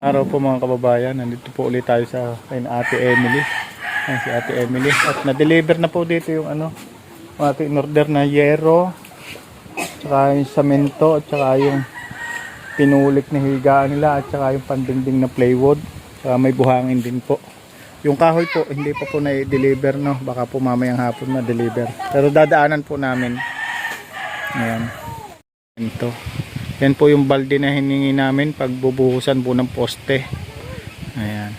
Araw po mga kababayan, nandito po ulit tayo sa kay Ate Emily. Ayan si Ate Emily. At na-deliver na po dito yung ano, yung ating in-order na yero, tsaka yung samento, at tsaka yung pinulik na higaan nila, at tsaka yung pandingding na plywood. Tsaka may buhangin din po. Yung kahoy po, hindi pa po na-deliver, no? Baka po mamayang hapon na-deliver. Pero dadaanan po namin. Ayan. Ito. Yan po yung balde na hiningi namin pag bubuhusan po ng poste. Ayan.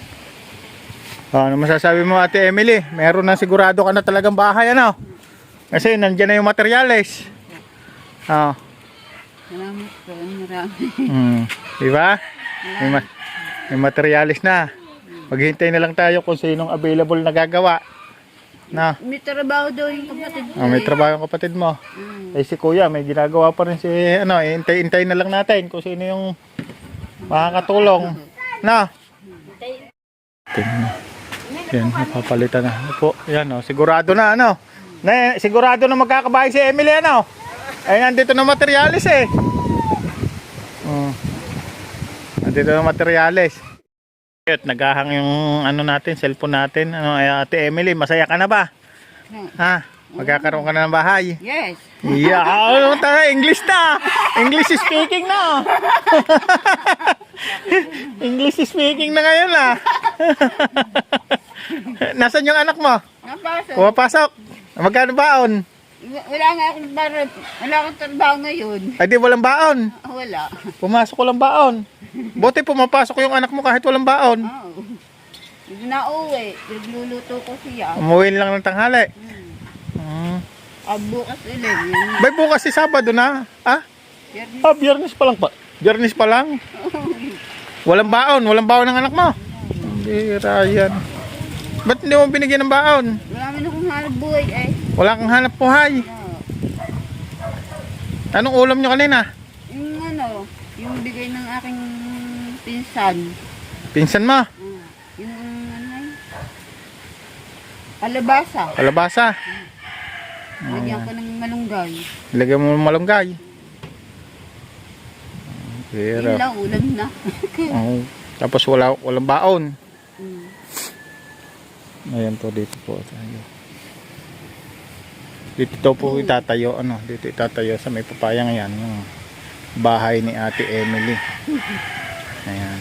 Ano masasabi mo Ate Emily? Meron na sigurado ka na talagang bahay ano? Kasi nandiyan na yung materyales. Oh. Salamat po, marami. Mm. Di ba? May, ma- may materyales na. Maghintay na lang tayo kung sinong available na gagawa. Na. May trabaho daw yung kapatid ko. Oh, may trabaho yung kapatid mo. Mm. Eh si kuya, may ginagawa pa rin si ano, eh, hintay-hintay na lang natin kung sino yung makakatulong. Na. Tingnan. Yan, napapalitan na. Ano po, yan oh, sigurado na ano. Na, sigurado na magkakabahay si Emily ano. Ay nandito na materyales eh. Oh. Nandito na materyales. At naghahang yung ano natin, cellphone natin. Ano, ay, Ate Emily, masaya ka na ba? Ha? Magkakaroon ka na ng bahay. Yes. Yeah, ano tayo? English na. English speaking na. English speaking na ngayon ah. Nasaan yung anak mo? Napasok. Pumapasok. Magkano baon? Wala nga akong bar- wala akong trabaho ngayon. Ay di walang baon. Ah, Wala. Pumasok ko lang baon. Buti pumapasok yung anak mo kahit walang baon. Oo. Hindi na uwi. Nagluluto ko siya. Umuwi lang ng tanghali. Hmm. Ah, bukas ulit. Yan. Bay bukas si Sabado na. Ah? Yan. Ah, biyernes pa lang pa. Biyernes pa lang. Walang baon. Walang baon ng anak mo. Hindi, yan. Ba't hindi mo binigyan ng baon? Wala man akong hanap buhay eh. Wala kang hanap buhay. Oo. Anong ulam nyo kanina? Yung ano, yung bigay ng aking pinsan. Pinsan mo? Ah, yung ano yun? Alabasa. Kalabasa. Lagyan ko ng malunggay. Ilagay mo ng malunggay. Pero, lang, ulam na. oh, tapos wala, walang baon. Mm. Ayan po, dito po tayo. Dito daw po itatayo, ano, dito itatayo sa may papayang yan, yung bahay ni Ate Emily. Ayan.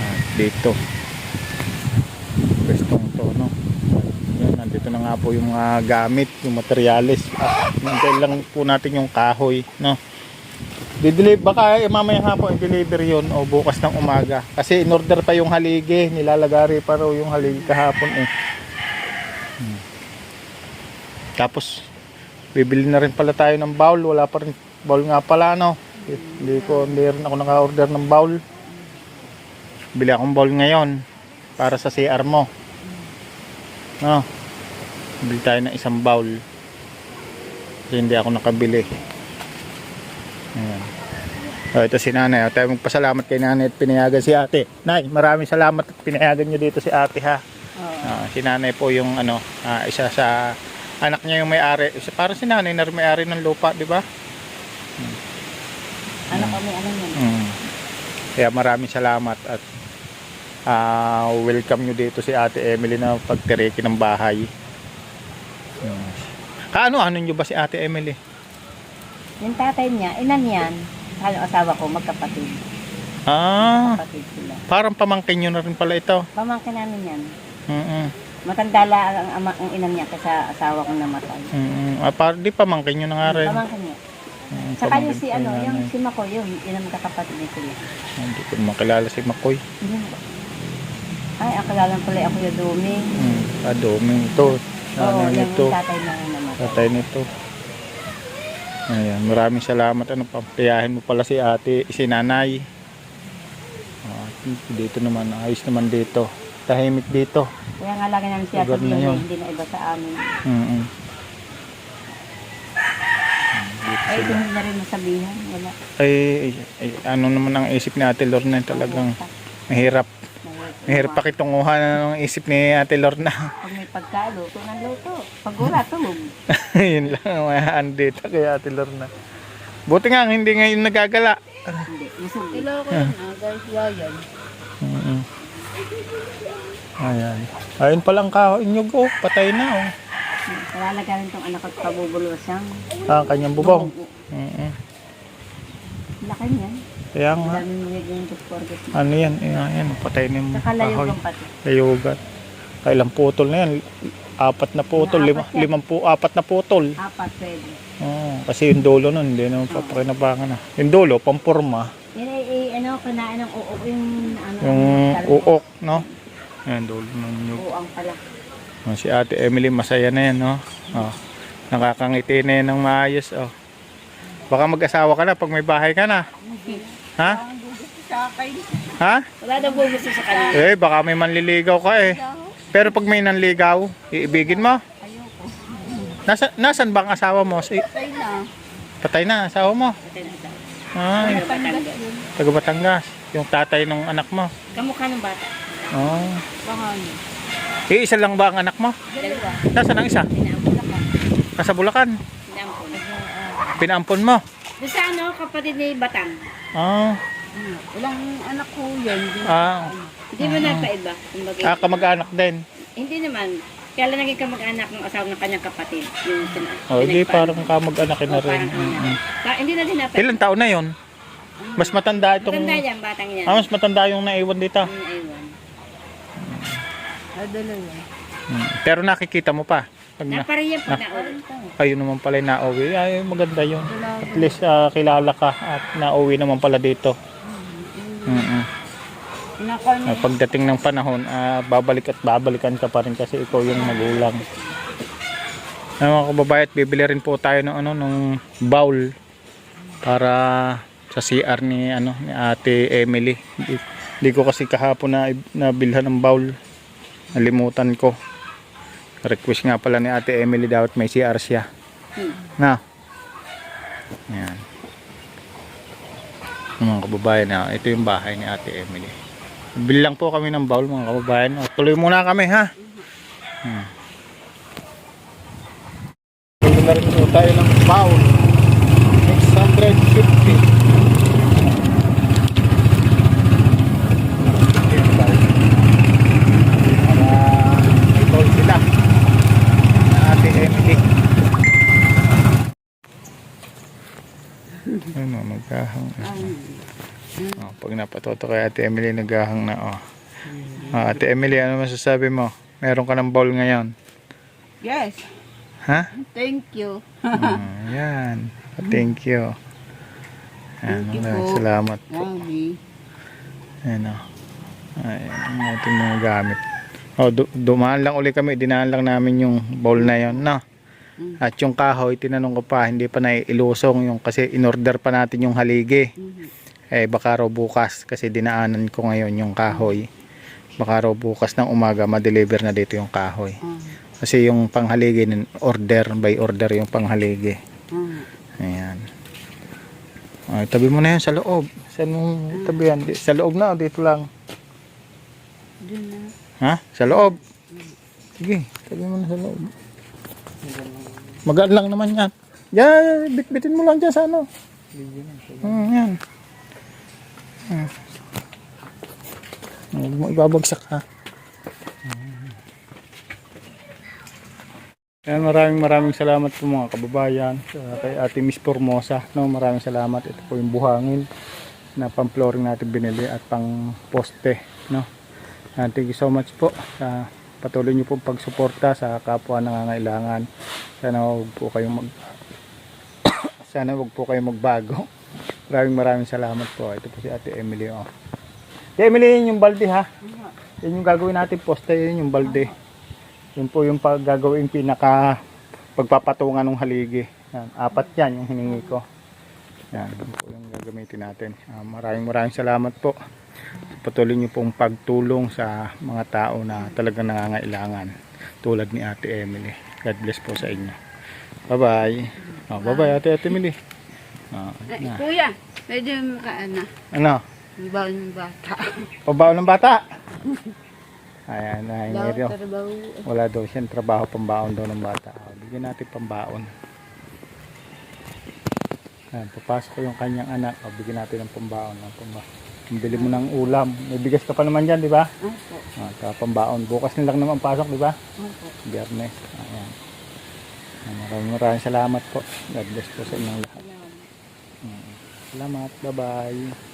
At dito. Pwestong to, no. Yan, nandito na nga po yung mga gamit, yung materyales. At hintay lang po natin yung kahoy, no. Dideliver, baka eh, mamayang hapon i-deliver yun o bukas ng umaga. Kasi in-order pa yung haligi, nilalagari pa raw yung haligi kahapon eh. Hmm. Tapos, bibili na rin pala tayo ng bowl. Wala pa rin bowl nga pala, no? Hindi ko, rin ako naka-order ng bowl. Bili akong bowl ngayon para sa CR mo. No? Bili tayo ng isang bowl. Kasi hindi ako nakabili. Ayan. Oh, ito si nanay. Oh, tayo magpasalamat kay nanay at pinayagan si ate. Nay, maraming salamat at pinayagan nyo dito si ate ha. Ah, si nanay po yung ano, ah, isa sa anak niya yung may-ari. Isa- Parang si nanay na may-ari ng lupa, di ba? Kami, ano yun? Mm. Kaya maraming salamat at ah, welcome nyo dito si ate Emily na pagtiriki ng bahay. Mm. Kaano, ano nyo ba si ate Emily? Yung tatay niya, inan yan. Halo asawa ko, magkapatid. Ah, Kapatid sila. parang pamangkin nyo na rin pala ito. Pamangkin namin yan. Mm-mm. Matanda lang ang, ama, ang inan niya kasi asawa kong namatay. Mm, ah, par, di pamangkin nyo na nga rin. Pamangkin Saka yung si ano, yung si Mako, yun, yun ang magkakapatid ni Kuya. Hindi ko naman kilala si Makoy. Yun. Ay, akala lang pala ako yung Duming. Mm, aduming ito. Oo, Ano yung nito. tatay na namatay. Tatay nito. Ayan, maraming salamat. Ano pa, tiyahin mo pala si ate, si nanay. Ah, dito naman, ayos naman dito. Tahimik dito. Kaya nga lagi namin siya yun. hindi na iba sa amin. Mm Dito Ay, sila. hindi na rin masabihan. Wala. Ay, ay, ay, ano naman ang isip ni Ate Lorna talagang mahirap. Mahirap pakitunguhan ng isip ni Ate Lorna. Pag may pagkaluto ng luto. Pag wala, tulog. Yun lang ang dito kay Ate Lorna. Buti nga hindi ngayon nagagala. Hindi. Kailangan ko yun ah, guys. Mm-mm. Ayan. Ayun palang kahoy nyug oh. Patay na oh. Kalalaga rin tong anak ko pabubulusan. Ah, kanyang bubong. Mm-mm. Laki niyan. Kaya nga. Ano yan? Ayan, ayan. Patay na yung Saka kahoy. layog ang pati. Layugat. Kailang putol na yan. Apat na putol. Lima, apat yan. limang po, apat na putol. Apat pwede. Oo, kasi yung dulo nun, hindi naman papakinabangan na. Yung dulo, pampurma. Yan ay, ay ano, kinain ng uok yung ano. Yung uok, no? Ayan, dulo ng nyug. Uang pala. Oh, si ate Emily, masaya na yan, no? Oh, nakakangiti na yan ng maayos, oh. Baka mag-asawa ka na pag may bahay ka na. Ha? Ha? Wala daw po gusto sa kanya. Eh, baka may manliligaw ka eh. Pero pag may nanligaw, iibigin mo. Ayoko. Nasa, nasan bang asawa mo? Si, Patay na. patay na, asawa mo. Patay na. Ay, Batangas taga Batangas. Yung tatay ng anak mo. Kamukha ng bata. Oh. Bahani. Eh, isa lang ba ang anak mo? Dalawa. Nasaan ang isa? Nasa Bulacan. Pinampun. Pinampon mo. Doon sa ano, kapatid ni Batang. Ah, Hmm. Walang anak ko yan. Hindi ah, Hindi mo nagpaiba. Kumbaga, ah kamag-anak din. Hindi naman. Kaya lang naging kamag-anak ng asawa ng kanyang kapatid. Yung sina, Oh, di pinagpa- parang kamag-anak Oh, na rin. ano. Mm-mm. Pa- hindi na din napaiba. Ilan taon na yon? Mas matanda itong... Matanda yan, batang yan. Ah, mas matanda yung naiwan dito. Yung naiwan. Ah, dalawa. Mm. Pero nakikita mo pa. Pag na, Napariyan po na ulit. kayo naman pala yung nauwi. Ay, maganda yun. At least ah, kilala ka at nauwi naman pala dito. Mm-mm. Naka Ah, pagdating ng panahon, ah, babalik at babalikan ka pa rin kasi ikaw yung magulang. Ano mga kababayat, bibili rin po tayo ng ano ng bowl para sa CR ni ano ni Ate Emily. Hindi ko kasi kahapon na nabilhan ng bowl. Nalimutan ko. Request nga pala ni Ate Emily dapat may CR siya. Na. Yan. Mga kababayan na, ito yung bahay ni Ate Emily. Bili lang po kami ng bowl mga kababayan. O, tuloy muna kami ha. Hmm. Bili na rin po tayo ng bowl. 650. Dito tayo. Para may bowl sila. Na Ate Emily. Ano, nagkahang. Oh, pag napatoto kay Ate Emily, naghahang na. Oh. Oh, Ate Emily, ano masasabi mo? Meron ka ng bowl ngayon. Yes. Ha? Thank you. Oh, yan. Thank you. Ayan, Thank you po. salamat po. Mami. Ayan o. Ayan ang ating mga gamit. Oh, du- dumaan lang uli kami. Dinaan lang namin yung bowl na yon no? Mm. At yung kahoy, tinanong ko pa, hindi pa nailusong yung kasi in-order pa natin yung haligi. Mhm. Eh baka raw bukas kasi dinaanan ko ngayon yung kahoy. Baka raw bukas ng umaga ma-deliver na dito yung kahoy. Ah, Kasi yung panghaligi nin- order by order yung panghaligi. ah. Ayan. Ay, tabi mo na yan sa loob. Saan mo tabi yan? Sa loob na o dito lang? Doon na. Ha? Sa loob? Sige, tabi mo na sa loob. Magaan lang naman yan. Yan, bitbitin mo lang dyan sa ano. Hmm, yan. Hmm. Huwag mo ibabagsak ha. Yan, maraming maraming salamat po mga kababayan sa kay Ate Miss Formosa. No, maraming salamat. Ito po yung buhangin na pang-flooring natin binili at pang poste. No. Ah, thank you so much po sa patuloy niyo pong pagsuporta sa kapwa nangangailangan. Sana huwag po kayong mag Sana huwag po kayong magbago. Maraming maraming salamat po. Ito po si Ate Emily. Oh. Ate Emily, yun yung balde ha. Yan yung gagawin natin poste, yun yung balde. Yun po yung gagawin pinaka pagpapatungan ng haligi. Yan, apat yan yung hiningi ko. Yan, yun po yung gagamitin natin. Ah, maraming maraming salamat po. Patuloy niyo pong pagtulong sa mga tao na talagang nangangailangan. Tulad ni Ate Emily. God bless po sa inyo. Bye-bye. Oh, bye-bye Ate Ate Mili. Oh, na. Kuya, pwede mo ka ano? Ano? Baon ng bata. Pabaon ng bata? Ayan, ay, Daw, trabaho. Wala daw siya trabaho pambaon daw ng bata. Oh, bigyan natin pambaon. Ayan, papasok yung kanyang anak. Oh, bigyan natin ng pambaon. Oh, ng pambaon. Bili mo ng ulam. May bigas ka pa naman dyan, di ba? Opo. Ah, pambaon. Bukas na lang naman pasok, di ba? Opo. Biyernes. Ayan. Maraming maraming salamat po. God bless po sa inyong lahat. Mm. Salamat. Bye-bye.